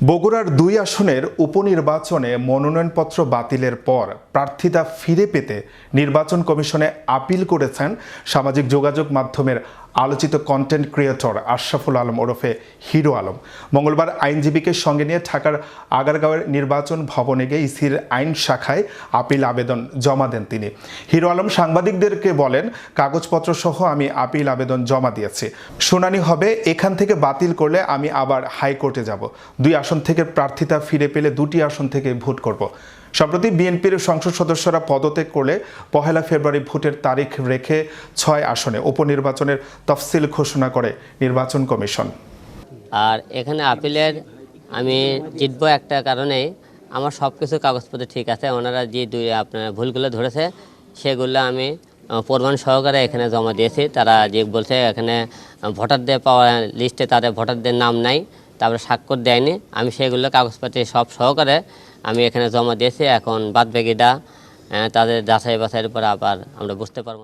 বগুড়ার দুই আসনের উপনির্বাচনে মনোনয়নপত্র বাতিলের পর প্রার্থিতা ফিরে পেতে নির্বাচন কমিশনে আপিল করেছেন সামাজিক যোগাযোগ মাধ্যমের আলোচিত কন্টেন্ট ক্রিয়েটর আশরাফুল আলম ওরফে হিরো আলম। মঙ্গলবার আইনজীবীকে সঙ্গে নিয়ে ঢাকার আগারগাঁওয়ের নির্বাচন ভবনে গিয়ে ইসির আইন শাখায় আপিল আবেদন জমা দেন তিনি। হিরো আলম সাংবাদিকদেরকে বলেন কাগজপত্র সহ আমি আপিল আবেদন জমা দিয়েছি। শুনানি হবে, এখান থেকে বাতিল করলে আমি আবার হাইকোর্টে যাব। দুই আসন থেকে প্রার্থিতা ফিরে পেলে দুটি আসন থেকে ভোট করব। সম্প্রতি বিএনপির সংসদ সদস্যরা পদত্যাগ করলে পহেলা ফেব্রুয়ারি ভোটের তারিখ রেখে ছয় আসনে উপনির্বাচনের তফসিল ঘোষণা করে নির্বাচন কমিশন। আর এখানে আপিলের আমি জিতবো একটা কারণে আমার সব কিছু কাগজপত্র ঠিক আছে, ওনারা যে দুই আপনার ভুলগুলো ধরেছে, সেগুলো আমি প্রমাণ সহকারে এখানে জমা দিয়েছি। তারা যে বলছে এখানে ভোটারদের পাওয়া লিস্টে তাদের ভোটারদের নাম নাই, তারপরে স্বাক্ষর দেয়নি। আমি সেগুলো কাগজপত্রে সব সহকারে আমি এখানে জমা দিয়েছি। এখন বাদ তাদের যাচাই বাছাইয়ের পর আবার আমরা বুঝতে পারব।